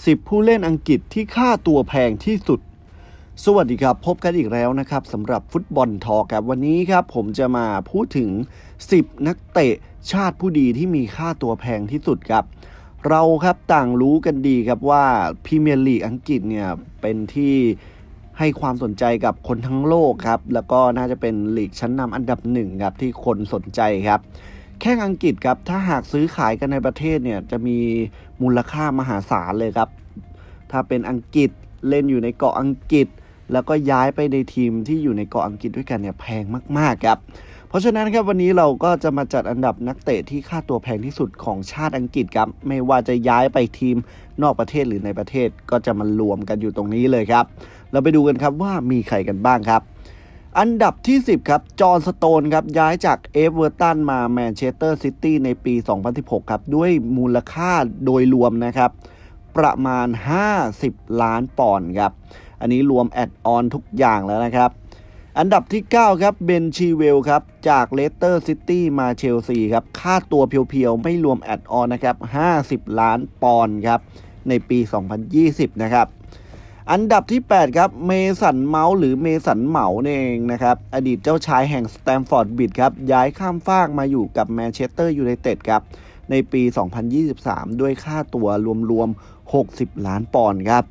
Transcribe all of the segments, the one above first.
10 ผู้เล่นอังกฤษที่ค่าตัวแพงที่สุด สวัสดีครับ พบกันอีกแล้วนะครับสำหรับฟุตบอลทอครับวันนี้ครับ ผมจะมาพูดถึง 10 นักเตะชาติผู้ดีที่มีค่าตัวแพงที่สุดครับ เราครับต่างรู้กันดีครับว่าพรีเมียร์ลีกอังกฤษเนี่ยเป็นที่ให้ความสนใจกับคนทั้งโลกครับ แล้วก็น่าจะเป็นลีกชั้นนำอันดับหนึ่งครับที่คนสนใจครับ แค่อังกฤษครับ ถ้าหากซื้อขายกันในประเทศเนี่ย จะมีมูลค่ามหาศาลเลยครับ ถ้าเป็นอังกฤษเล่นอยู่ในเกาะอังกฤษ แล้วก็ย้ายไปในทีมที่อยู่ในเกาะอังกฤษด้วยกันเนี่ยแพงมากๆครับ เพราะฉะนั้นครับวันนี้เราก็จะมาจัดอันดับนักเตะที่ค่าตัวแพงที่สุดของชาติอังกฤษครับ ไม่ว่าจะย้ายไปทีมนอกประเทศหรือในประเทศก็จะมารวมกันอยู่ตรงนี้เลยครับ เราไปดูกันครับว่ามีใครกันบ้างครับ อันดับที่ 10 ครับ จอห์นสโตนครับ ย้ายจากเอเวอร์ตันมาแมนเชสเตอร์ซิตี้ในปี 2016 ครับ ด้วยมูลค่าโดยรวมนะครับ ประมาณ 50 ล้านปอนด์ครับ อันนี้รวมแอดออนทุกอย่างแล้วนะครับ อันดับที่ 9 ครับเบนชีเวลครับ จากเลสเตอร์ซิตี้มาเชลซีครับ ค่าตัวเพียวๆ ไม่รวมแอดออนนะครับ 50 ล้านปอนด์ครับ ในปี 2020 นะครับ อันดับที่ 8 ครับ เมสันเมาส์หรือเมสันเหมาเองนะครับ อดีตเจ้าชายแห่งสแตมฟอร์ดบิดครับ ย้ายข้ามฟากมาอยู่กับแมนเชสเตอร์ยูไนเต็ดครับ ในปี 2023 ด้วยค่าตัวรวมๆ 60 ล้านปอนด์ครับ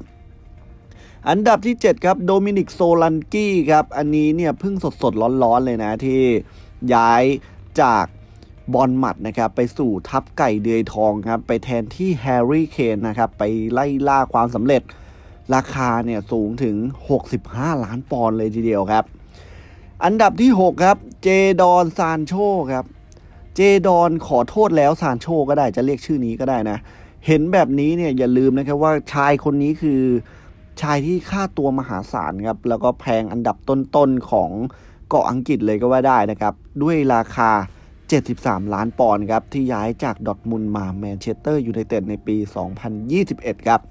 อันดับที่ 7 ครับ โดมินิกโซลันกี้ครับ อันนี้เนี่ยเพิ่งสดๆ ร้อนๆ เลยนะที่ย้ายจากบอลหมัดนะครับไปสู่ทัพไก่เดือยทองครับ ไปแทนที่แฮร์รี่เคนนะครับ ไปไล่ล่าความสำเร็จ ราคาเนี่ยสูงถึง 65 ล้านปอนด์เลยทีเดียวครับ อันดับที่ 6 ครับ เจดอนซานโชครับ เจดอนขอโทษแล้วซานโชก็ได้จะเรียกชื่อนี้ก็ได้นะ เห็นแบบนี้เนี่ยอย่าลืมนะครับว่าชายคนนี้คือชายที่ค่าตัวมหาศาลครับ แล้วก็แพงอันดับต้นๆของเกาะอังกฤษเลยก็ว่าได้นะครับ ด้วยราคา 73 ล้านปอนด์ครับ ที่ย้ายจากดอทมุนมาแมนเชสเตอร์ยูไนเต็ดในปี 2021 ครับ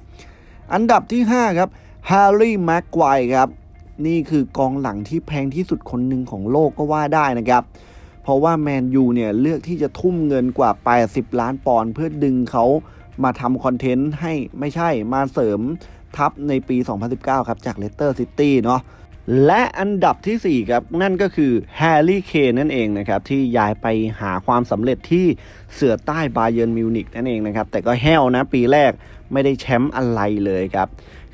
อันดับที่ 5 ครับแฮร์รี่แม็กควายครับ นี่คือกองหลังที่แพงที่สุดคนหนึ่งของโลกก็ว่าได้นะครับ เพราะว่าแมนยูเนี่ยเลือกที่จะทุ่มเงินกว่า 80 ล้านปอนด์เพื่อดึงเขามาทำคอนเทนต์ให้ไม่ใช่มาเสริมทัพในปี 2019 ครับ จากเลสเตอร์ซิตี้เนาะ และอันดับทีสี่ 4 ครับ นั่นก็คือแฮร์รี่เคนนั่นเองนะครับ ที่ย้ายไปหาความสำเร็จที่เสือใต้บาเยิร์นมิวนิกนั่นเองนะครับ แต่ก็แห้วนะปีแรกไม่ได้แชมป์อะไรเลยครับ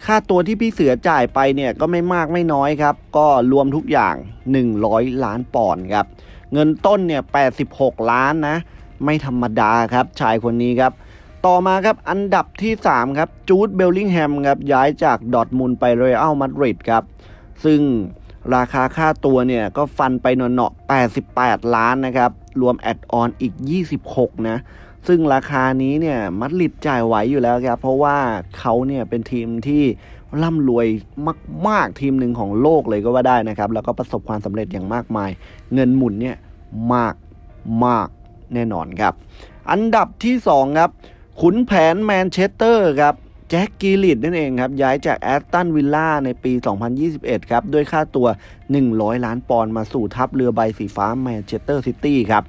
ค่าตัวที่พี่เสือจ่ายไปเนี่ยก็ไม่มากไม่น้อยครับ ก็รวมทุกอย่าง 100 ล้านปอนด์ครับ เงินต้นเนี่ย 86 ล้านนะ ไม่ธรรมดาครับชายคนนี้ครับต่อมาครับอันดับที่ 3 ครับจูดเบลลิงแฮมครับย้ายจากดอทมุนไปเรอัลมาดริดครับ ซึ่งราคาค่าตัวเนี่ยก็ฟันไปหนอๆ88 ล้านนะครับ รวมแอดออนอีก 26 นะ ซึ่งราคานี้เนี่ยมัดริดจ่ายไหวอยู่แล้วครับ เพราะว่าเขาเนี่ยเป็นทีมที่ร่ำรวยมาก ๆ ทีมหนึ่งของโลกเลยก็ว่าได้นะครับ แล้วก็ประสบความสำเร็จอย่างมากมาย เงินหมุนเนี่ยมากมากแน่นอนครับ อันดับที่ 2 ครับ ขุนแผนแมนเชสเตอร์ครับ แจ็คกีลิดนั่นเองครับ ย้ายจากแอสตันวิลล่าในปี 2021 ครับ ด้วยค่าตัว 100 ล้านปอนด์มาสู่ทัพเรือใบสีฟ้าแมนเชสเตอร์ซิตี้ครับ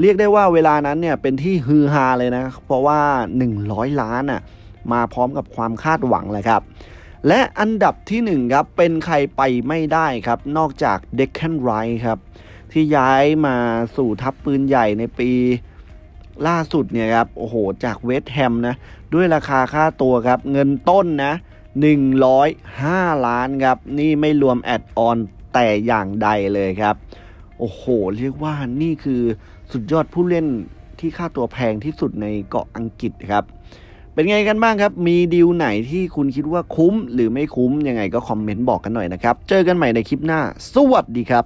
เรียกได้ว่าเวลานั้นเนี่ยเป็นที่ฮือฮาเลยนะ เพราะว่า 100 ล้านอะมาพร้อมกับความคาดหวังเลยครับ และอันดับที่ 1 ครับ เป็นใครไปไม่ได้ครับ นอกจากเด็กแคนไรครับ ที่ย้ายมาสู่ทัพปืนใหญ่ในปี ล่าสุดเนี่ยครับโอ้โหจากเวสต์แฮมนะด้วยราคาค่าตัวครับเงินต้นนะ 105 ล้านครับนี่ไม่รวมแอดออนแต่อย่างใดเลยครับโอ้โห เรียกว่านี่คือสุดยอดผู้เล่นที่ค่าตัวแพงที่สุดในเกาะอังกฤษครับ เป็นไงกันบ้างครับ มีดีลไหนที่คุณคิดว่าคุ้มหรือไม่คุ้มยังไงก็คอมเมนต์บอกกันหน่อยนะครับ เจอกันใหม่ในคลิปหน้า สวัสดีครับ